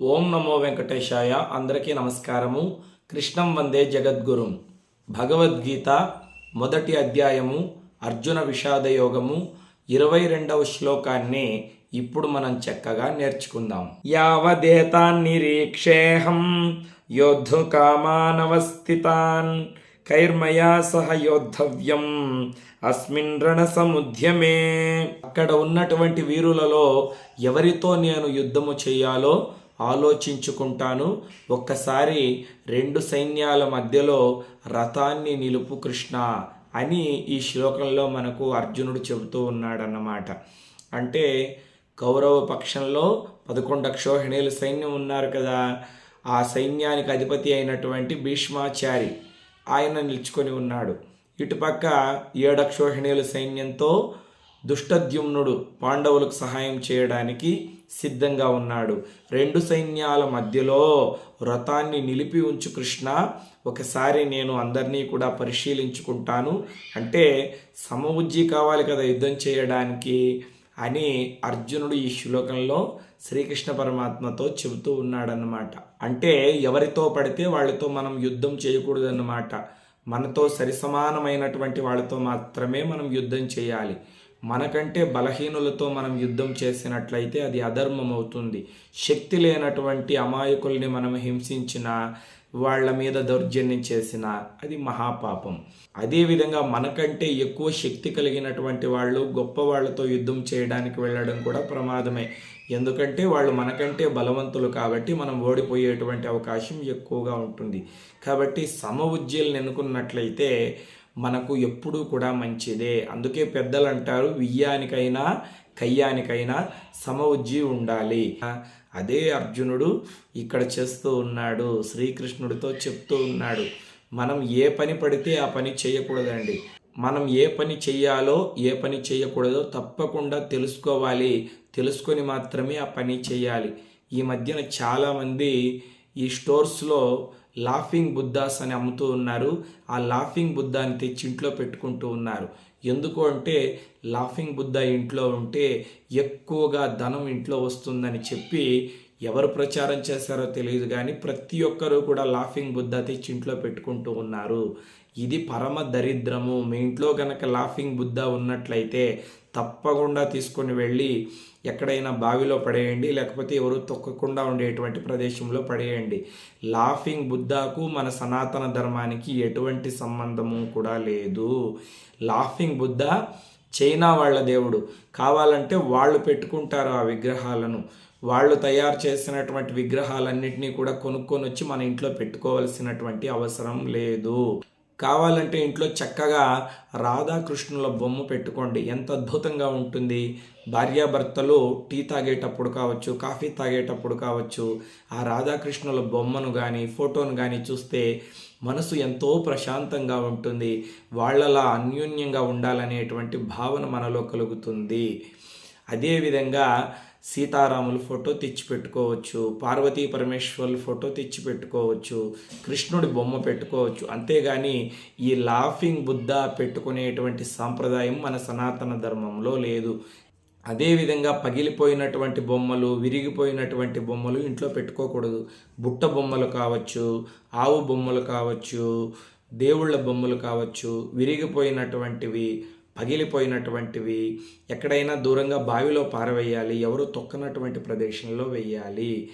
ఓం నమో వెంకటేశాయ. అందరికీ నమస్కారము. కృష్ణం వందే జగద్గురుం. భగవద్గీత మొదటి అధ్యాయము అర్జున విషాద యోగము ఇరవై రెండవ శ్లోకాన్ని ఇప్పుడు మనం చక్కగా నేర్చుకుందాం. యావదేతాన్ నిరీక్షేహం యోద్ధు కామానవస్థితాన్ కైర్మయా సహ యోద్ధవ్యం అస్మిన్ రణసముద్యమే. అక్కడ ఉన్నటువంటి వీరులలో ఎవరితో నేను యుద్ధము చేయాలో ఆలోచించుకుంటాను. ఒక్కసారి రెండు సైన్యాల మధ్యలో రథాన్ని నిలుపు కృష్ణ అని ఈ శ్లోకంలో మనకు అర్జునుడు చెబుతూ ఉన్నాడన్నమాట. అంటే కౌరవ పక్షంలో పదకొండు అక్షోహిణీల సైన్యం ఉన్నారు కదా. ఆ సైన్యానికి అధిపతి అయినటువంటి భీష్మాచారి ఆయన నిలుచుకొని ఉన్నాడు. ఇటుపక్క ఏడక్షోహిణీల సైన్యంతో దుష్టద్యుమ్నుడు పాండవులకు సహాయం చేయడానికి సిద్ధంగా ఉన్నాడు. రెండు సైన్యాల మధ్యలో వ్రతాన్ని నిలిపి ఉంచు కృష్ణ ఒకసారి నేను అందరినీ కూడా పరిశీలించుకుంటాను. అంటే సమవుజ్జి కావాలి కదా యుద్ధం చేయడానికి అని అర్జునుడు ఈ శ్లోకంలో శ్రీకృష్ణ పరమాత్మతో చెబుతూ ఉన్నాడన్నమాట. అంటే ఎవరితో పడితే వాళ్ళతో మనం యుద్ధం చేయకూడదన్నమాట. మనతో సరిసమానమైనటువంటి వాళ్ళతో మాత్రమే మనం యుద్ధం చేయాలి. మనకంటే బలహీనులతో మనం యుద్ధం చేసినట్లయితే అది అధర్మం అవుతుంది శక్తి లేనటువంటి అమాయకుల్ని మనం హింసించిన వాళ్ళ మీద దౌర్జన్యం చేసిన అది మహాపాపం. అదేవిధంగా మనకంటే ఎక్కువ శక్తి కలిగినటువంటి వాళ్ళు గొప్ప వాళ్ళతో యుద్ధం చేయడానికి వెళ్ళడం కూడా ప్రమాదమే. ఎందుకంటే వాళ్ళు మనకంటే బలవంతులు కాబట్టి మనం ఓడిపోయేటువంటి అవకాశం ఎక్కువగా ఉంటుంది. కాబట్టి సమ ఉజ్జీలను ఎన్నుకున్నట్లయితే మనకు ఎప్పుడూ కూడా మంచిదే. అందుకే పెద్దలు అంటారు వియ్యానికైనా కయ్యానికైనా సమ ఉజ్జి ఉండాలి. అదే అర్జునుడు ఇక్కడ చేస్తూ ఉన్నాడు శ్రీకృష్ణుడితో చెప్తూ ఉన్నాడు. మనం ఏ పని పడితే ఆ పని చేయకూడదండి. మనం ఏ పని చేయాలో ఏ పని చేయకూడదో తప్పకుండా తెలుసుకోవాలి. తెలుసుకొని మాత్రమే ఆ పని చేయాలి ఈ మధ్యన చాలామంది ఈ స్టోర్స్లో లాఫింగ్ బుద్ధాస్ అని అమ్ముతూ ఉన్నారు. ఆ లాఫింగ్ బుద్ధాని తెచ్చి ఇంట్లో పెట్టుకుంటూ ఉన్నారు. ఎందుకు అంటే లాఫింగ్ బుద్ధ ఇంట్లో ఉంటే ఎక్కువగా ధనం ఇంట్లో వస్తుందని చెప్పి ఎవరు ప్రచారం చేశారో తెలియదు కానీ ప్రతి ఒక్కరూ కూడా లాఫింగ్ బుద్ధ తెచ్చి ఇంట్లో పెట్టుకుంటూ ఉన్నారు. ఇది పరమ దరిద్రము. మీ ఇంట్లో కనుక లాఫింగ్ బుద్ధ ఉన్నట్లయితే తప్పకుండా తీసుకొని వెళ్ళి ఎక్కడైనా బావిలో పడేయండి లేకపోతే ఎవరు తొక్కకుండా ఉండేటువంటి ప్రదేశంలో పడేయండి. లాఫింగ్ బుద్ధకు మన సనాతన ధర్మానికి ఎటువంటి సంబంధము కూడా లేదు. లాఫింగ్ బుద్ధ చైనా వాళ్ళ దేవుడు. కావాలంటే వాళ్ళు పెట్టుకుంటారు ఆ విగ్రహాలను. వాళ్ళు తయారు చేసినటువంటి విగ్రహాలన్నింటినీ కూడా కొనుక్కొని వచ్చి మన ఇంట్లో పెట్టుకోవాల్సినటువంటి అవసరం లేదు. కావాలంటే ఇంట్లో చక్కగా రాధాకృష్ణుల బొమ్మ పెట్టుకోండి. ఎంత అద్భుతంగా ఉంటుంది. భార్యాభర్తలు టీ తాగేటప్పుడు కావచ్చు కాఫీ తాగేటప్పుడు కావచ్చు ఆ రాధాకృష్ణుల బొమ్మను కానీ ఫోటోను కానీ చూస్తే మనసు ఎంతో ప్రశాంతంగా ఉంటుంది. వాళ్ళలా అన్యోన్యంగా ఉండాలనేటువంటి భావన మనలో కలుగుతుంది. అదేవిధంగా సీతారాముల ఫోటో తెచ్చి పెట్టుకోవచ్చు పార్వతీ పరమేశ్వర్ల ఫోటో తెచ్చి పెట్టుకోవచ్చు కృష్ణుడి బొమ్మ పెట్టుకోవచ్చు. అంతేగాని ఈ లాఫింగ్ బుద్ధ పెట్టుకునేటువంటి సాంప్రదాయం మన సనాతన ధర్మంలో లేదు. అదేవిధంగా పగిలిపోయినటువంటి బొమ్మలు విరిగిపోయినటువంటి బొమ్మలు ఇంట్లో పెట్టుకోకూడదు. బుట్ట బొమ్మలు కావచ్చు ఆవు బొమ్మలు కావచ్చు దేవుళ్ళ బొమ్మలు కావచ్చు విరిగిపోయినటువంటివి పగిలిపోయినటువంటివి ఎక్కడైనా దూరంగా బావిలో పారవేయాలి ఎవరు తొక్కనటువంటి ప్రదేశంలో వేయాలి.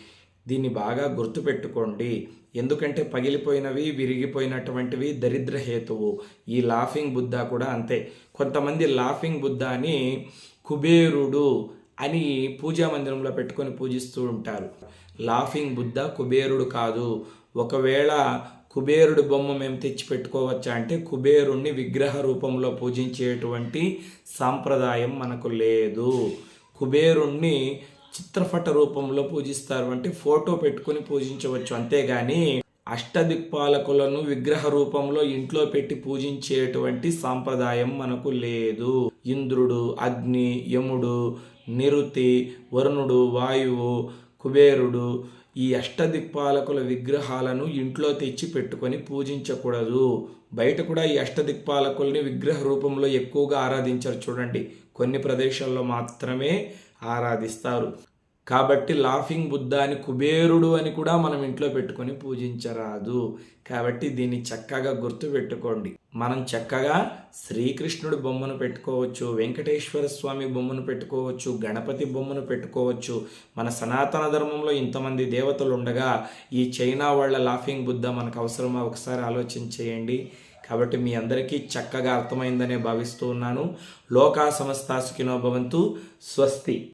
దీన్ని బాగా గుర్తుపెట్టుకోండి. ఎందుకంటే పగిలిపోయినవి విరిగిపోయినటువంటివి దరిద్ర హేతువు. ఈ లాఫింగ్ బుద్ధ కూడా అంతే. కొంతమంది లాఫింగ్ బుద్ధ అని కుబేరుడు అని పూజా మందిరంలో పెట్టుకొని పూజిస్తూ ఉంటారు. లాఫింగ్ బుద్ధ కుబేరుడు కాదు. ఒకవేళ కుబేరుడు బొమ్మ మేము తెచ్చి పెట్టుకోవచ్చా అంటే కుబేరుణ్ణి విగ్రహ రూపంలో పూజించేటువంటి సాంప్రదాయం మనకు లేదు. కుబేరుణ్ణి చిత్రపట రూపంలో పూజిస్తారు అంటే ఫోటో పెట్టుకుని పూజించవచ్చు. అంతేగాని అష్టదిక్పాలకులను విగ్రహ రూపంలో ఇంట్లో పెట్టి పూజించేటువంటి సాంప్రదాయం మనకు లేదు. ఇంద్రుడు అగ్ని యముడు నిరుతి వరుణుడు వాయువు కుబేరుడు ఈ అష్టదిక్పాలకుల విగ్రహాలను ఇంట్లో తెచ్చి పెట్టుకొని పూజించకూడదు. బయట కూడా ఈ అష్టదిక్పాలకుల్ని విగ్రహ రూపంలో ఎక్కువగా ఆరాధించారు చూడండి. కొన్ని ప్రదేశాల్లో మాత్రమే ఆరాధిస్తారు. కాబట్టి లాఫింగ్ బుద్ధ అని కుబేరుడు అని కూడా మనం ఇంట్లో పెట్టుకొని పూజించరాదు. కాబట్టి దీన్ని చక్కగా గుర్తుపెట్టుకోండి. మనం చక్కగా శ్రీకృష్ణుడి బొమ్మను పెట్టుకోవచ్చు వెంకటేశ్వర స్వామి బొమ్మను పెట్టుకోవచ్చు గణపతి బొమ్మను పెట్టుకోవచ్చు. మన సనాతన ధర్మంలో ఇంతమంది దేవతలు ఉండగా ఈ చైనా వాళ్ళ లాఫింగ్ బుద్ధ మనకు అవసరమా? ఒకసారి ఆలోచన చేయండి. కాబట్టి మీ అందరికీ చక్కగా అర్థమైందనే భావిస్తూ ఉన్నాను. లోకా సమస్తాసుకినో భవంతు. స్వస్తి.